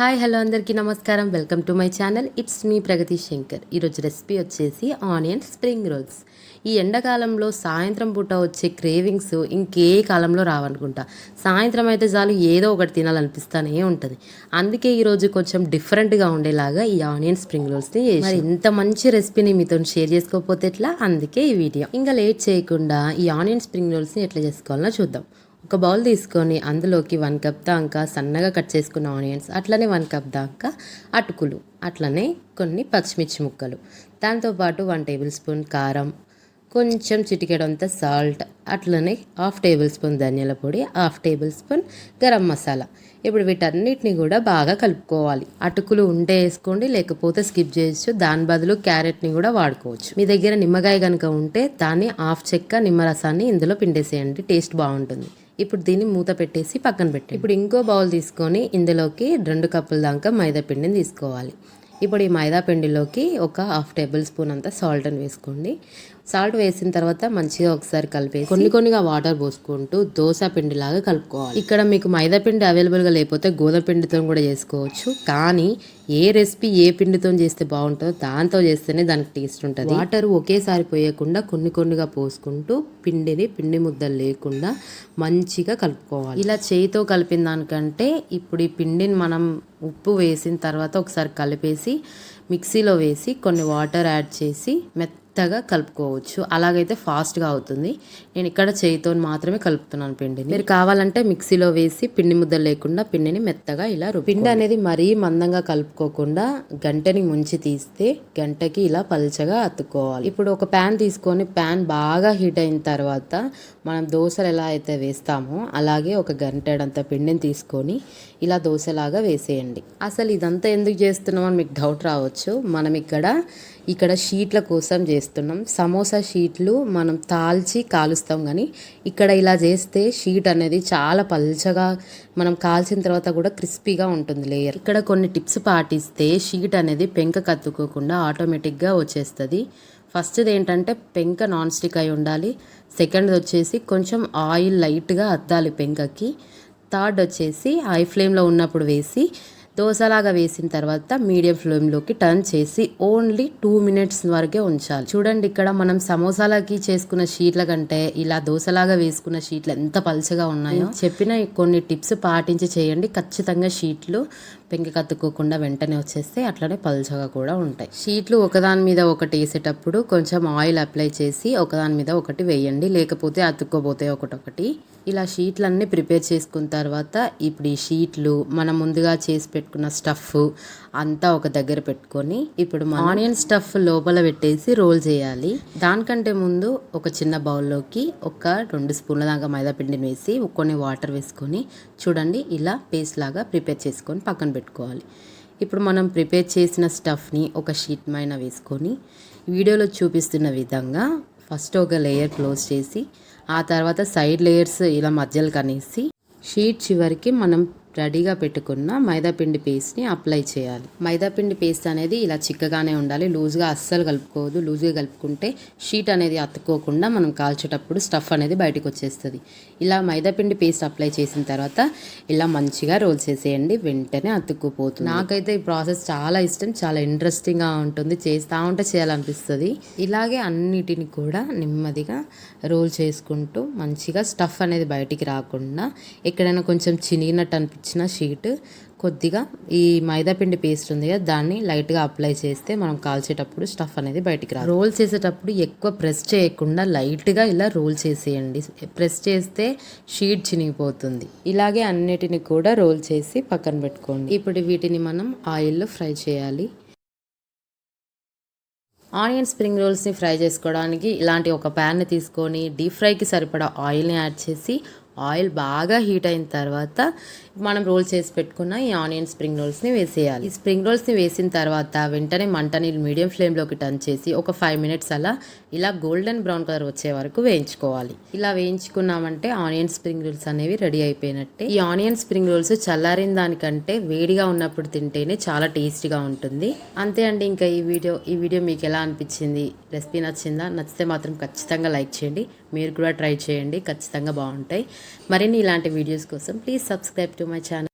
Hi hello అందరికీ నమస్కారం. Welcome to my channel. It's me Pragati Shankar. ఈరోజు recipe వచ్చేసి ఆనియన్ స్ప్రింగ్ రోల్స్. ఈ ఎండాకాలంలో సాయంత్రం పూట వచ్చే క్రేవింగ్స్ ఇంకే కాలంలో రావనుకుంటా. సాయంత్రం అయితే చాలు ఏదో ఒకటి తినాలనిపిస్తానే ఉంటుంది. అందుకే ఈరోజు కొంచెం డిఫరెంట్గా ఉండేలాగా ఈ ఆనియన్ స్ప్రింగ్ రోల్స్ని మరి ఇంత మంచి రెసిపీని మీతో షేర్ చేసుకోకపోతే ఎట్లా? అందుకే ఈ వీడియో. ఇంకా లేట్ చేయకుండా ఈ ఆనియన్ స్ప్రింగ్ రోల్స్ని ఎట్లా చేసుకోవాలో చూద్దాం. ఒక బౌల్ తీసుకొని అందులోకి వన్ కప్ దాకా సన్నగా కట్ చేసుకున్న ఆనియన్స్ అట్లనే వన్ కప్ దాకా అటుకులు అట్లనే కొన్ని పచ్చిమిర్చి ముక్కలు. దాంతోపాటు వన్ టేబుల్ స్పూన్ కారం కొంచెం చిటికెడంత సాల్ట్ అట్లనే హాఫ్ టేబుల్ స్పూన్ ధనియాల పొడి half tablespoon garam masala. ఇప్పుడు వీటన్నిటిని కూడా బాగా కలుపుకోవాలి. అటుకులు ఉంటే వేసుకోండి లేకపోతే స్కిప్ చేయొచ్చు. దాని బదులు క్యారెట్ని కూడా వాడుకోవచ్చు. మీ దగ్గర నిమ్మకాయ కనుక ఉంటే దాన్ని హాఫ్ చెక్క నిమ్మరసాన్ని ఇందులో పిండేసేయండి టేస్ట్ బాగుంటుంది. ఇప్పుడు దీన్ని మూత పెట్టేసి పక్కన పెట్టి ఇప్పుడు ఇంకో బౌల్ తీసుకొని ఇందులోకి రెండు కప్పుల దాకా మైదా పిండిని తీసుకోవాలి. ఇప్పుడు ఈ మైదా పిండిలోకి ఒక హాఫ్ టేబుల్ స్పూన్ అంతా సాల్ట్ అని వేసుకోండి. సాల్ట్ వేసిన తర్వాత మంచిగా ఒకసారి కలిపేసి కొన్ని కొన్నిగా వాటర్ పోసుకుంటూ దోశ పిండిలాగా కలుపుకోవాలి. ఇక్కడ మీకు మైదా పిండి అవైలబుల్గా లేకపోతే గోధుమ పిండితో కూడా చేసుకోవచ్చు. కానీ ఏ రెసిపీ ఏ పిండితో చేస్తే బాగుంటుందో దాంతో చేస్తేనే దానికి టేస్ట్ ఉంటుంది. వాటర్ ఒకేసారి పోయకుండా కొన్ని కొన్నిగా పోసుకుంటూ పిండిని పిండి ముద్దలు లేకుండా మంచిగా కలుపుకోవాలి. ఇలా చేయితో కలిపిన దానికంటే ఇప్పుడు ఈ పిండిని మనం ఉప్పు వేసిన తర్వాత ఒకసారి కలిపేసి మిక్సీలో వేసి కొన్ని వాటర్ యాడ్ చేసి మెత్త మెత్తగా కలుపుకోవచ్చు. అలాగైతే ఫాస్ట్గా అవుతుంది. నేను ఇక్కడ చేయితో మాత్రమే కలుపుతున్నాను పిండిని. మీరు కావాలంటే మిక్సీలో వేసి పిండి ముద్ద లేకుండా పిండిని మెత్తగా ఇలా పిండి అనేది మరీ మందంగా కలుపుకోకుండా గంటని ముంచి తీస్తే గంటకి ఇలా పల్చగా అతుక్కోవాలి. ఇప్పుడు ఒక ప్యాన్ తీసుకొని ప్యాన్ బాగా హీట్ అయిన తర్వాత మనం దోశలు ఎలా అయితే వేస్తామో అలాగే ఒక గంటడంత పిండిని తీసుకొని ఇలా దోశలాగా వేసేయండి. అసలు ఇదంతా ఎందుకు చేస్తున్నామని మీకు డౌట్ రావచ్చు. మనం ఇక్కడ ఇక్కడ షీట్ల కోసం చేస్తున్నాం. సమోసా షీట్లు మనం తాల్చి కాలుస్తాం కానీ ఇక్కడ ఇలా చేస్తే షీట్ అనేది చాలా పల్చగా మనం కాల్చిన తర్వాత కూడా క్రిస్పీగా ఉంటుంది లేయర్. ఇక్కడ కొన్ని టిప్స్ పాటిస్తే షీట్ అనేది పెంక కత్తుకోకుండా ఆటోమేటిక్గా వచ్చేస్తుంది. ఫస్ట్ది ఏంటంటే పెంక నాన్ స్టిక్ అయి ఉండాలి. సెకండ్ వచ్చేసి కొంచెం ఆయిల్ లైట్గా అద్దాలి పెంకకి. థర్డ్ వచ్చేసి హై ఫ్లేమ్లో ఉన్నప్పుడు వేసి దోశలాగా వేసిన తర్వాత మీడియం ఫ్లేమ్లోకి టర్న్ చేసి ఓన్లీ టూ మినిట్స్ వరకే ఉంచాలి. చూడండి ఇక్కడ మనం సమోసాలకి చేసుకున్న షీట్ల కంటే ఇలా దోశలాగా వేసుకున్న షీట్లు ఎంత పలుచగా ఉన్నాయో. చెప్పిన కొన్ని టిప్స్ పాటించి చేయండి. ఖచ్చితంగా షీట్లు పెంక కత్తుకోకుండా వెంటనే వచ్చేస్తే అట్లనే పలుచగా కూడా ఉంటాయి. షీట్లు ఒకదాని మీద ఒకటి వేసేటప్పుడు కొంచెం ఆయిల్ అప్లై చేసి ఒకదాని మీద ఒకటి వేయండి. లేకపోతే అతుక్కోపోతాయి ఒకటొకటి. ఇలా షీట్లన్నీ ప్రిపేర్ చేసుకున్న తర్వాత ఇప్పుడు ఈ షీట్లు మనం ముందుగా చేసి పెట్టుకున్న స్టఫ్ అంతా ఒక దగ్గర పెట్టుకొని ఇప్పుడు ఆనియన్ స్టఫ్ లోపల పెట్టేసి రోల్ చేయాలి. దానికంటే ముందు ఒక చిన్న బౌల్లోకి ఒక రెండు స్పూన్ల దాకా మైదా పిండిని వేసి కొన్ని వాటర్ వేసుకొని చూడండి ఇలా పేస్ట్ లాగా ప్రిపేర్ చేసుకొని పక్కన పెట్టుకోవాలి. ఇప్పుడు మనం ప్రిపేర్ చేసిన స్టఫ్ని ఒక షీట్ పైన వేసుకొని వీడియోలో చూపిస్తున్న విధంగా ఫస్ట్ ఒక లేయర్ క్లోజ్ చేసి ఆ తర్వాత సైడ్ లేయర్స్ ఇలా మధ్యలో కనేసి షీట్ చివరికి మనం రెడీగా పెట్టుకున్న మైదాపిండి పేస్ట్ని అప్లై చేయాలి. మైదాపిండి పేస్ట్ అనేది ఇలా చిక్కగానే ఉండాలి. లూజ్గా అస్సలు కలుపుకోవద్దు. లూజ్గా కలుపుకుంటే షీట్ అనేది అతుక్కోకుండా మనం కాల్చేటప్పుడు స్టఫ్ అనేది బయటకు వచ్చేస్తుంది. ఇలా మైదాపిండి పేస్ట్ అప్లై చేసిన తర్వాత ఇలా మంచిగా రోల్ చేసేయండి. వెంటనే అతుక్కుపోతుంది. నాకైతే ఈ ప్రాసెస్ చాలా ఇష్టం. చాలా ఇంట్రెస్టింగ్గా ఉంటుంది. చేస్తూ ఉంటే చేయాలనిపిస్తుంది. ఇలాగే అన్నిటిని కూడా నెమ్మదిగా రోల్ చేసుకుంటూ మంచిగా స్టఫ్ అనేది బయటికి రాకుండా ఎక్కడైనా కొంచెం చినిగినట్టు అనిపి ఇచ్చిన షీట్ కొద్దిగా ఈ మైదాపిండి పేస్ట్ ఉంది కదా దాన్ని లైట్గా అప్లై చేస్తే మనం కాల్చేటప్పుడు స్టఫ్ అనేది బయటికి రాదు. రోల్ చేసేటప్పుడు ఎక్కువ ప్రెస్ చేయకుండా లైట్గా ఇలా రోల్ చేసేయండి. ప్రెస్ చేస్తే షీట్ చినిగిపోతుంది. ఇలాగే అన్నిటిని కూడా రోల్ చేసి పక్కన పెట్టుకోండి. ఇప్పుడు వీటిని మనం ఆయిల్లో ఫ్రై చేయాలి. ఆనియన్ స్ప్రింగ్ రోల్స్ని ఫ్రై చేసుకోవడానికి ఇలాంటి ఒక ప్యాన్ని తీసుకొని డీప్ ఫ్రైకి సరిపడా ఆయిల్ని యాడ్ చేసి ఆయిల్ బాగా హీట్ అయిన తర్వాత మనం రోల్ చేసి పెట్టుకున్న ఈ ఆనియన్ స్ప్రింగ్ రోల్స్ని వేసేయాలి. ఈ స్ప్రింగ్ రోల్స్ని వేసిన తర్వాత వెంటనే మంటని మీడియం ఫ్లేమ్లోకి టర్న్ చేసి ఒక ఫైవ్ మినిట్స్ అలా ఇలా గోల్డెన్ బ్రౌన్ కలర్ వచ్చే వరకు వేయించుకోవాలి. ఇలా వేయించుకున్నామంటే ఆనియన్ స్ప్రింగ్ రోల్స్ అనేవి రెడీ అయిపోయినట్టే. ఈ ఆనియన్ స్ప్రింగ్ రోల్స్ చల్లారిన దానికంటే వేడిగా ఉన్నప్పుడు తింటేనే చాలా టేస్టీగా ఉంటుంది. అంతే అండి ఇంకా ఈ వీడియో. ఈ వీడియో మీకు ఎలా అనిపించింది? రెసిపీ నచ్చిందా? నచ్చితే మాత్రం ఖచ్చితంగా లైక్ చేయండి. మీరు కూడా ట్రై చేయండి. ఖచ్చితంగా బాగుంటాయి. మరిన్ని ఇలాంటి వీడియోస్ కోసం please subscribe to my channel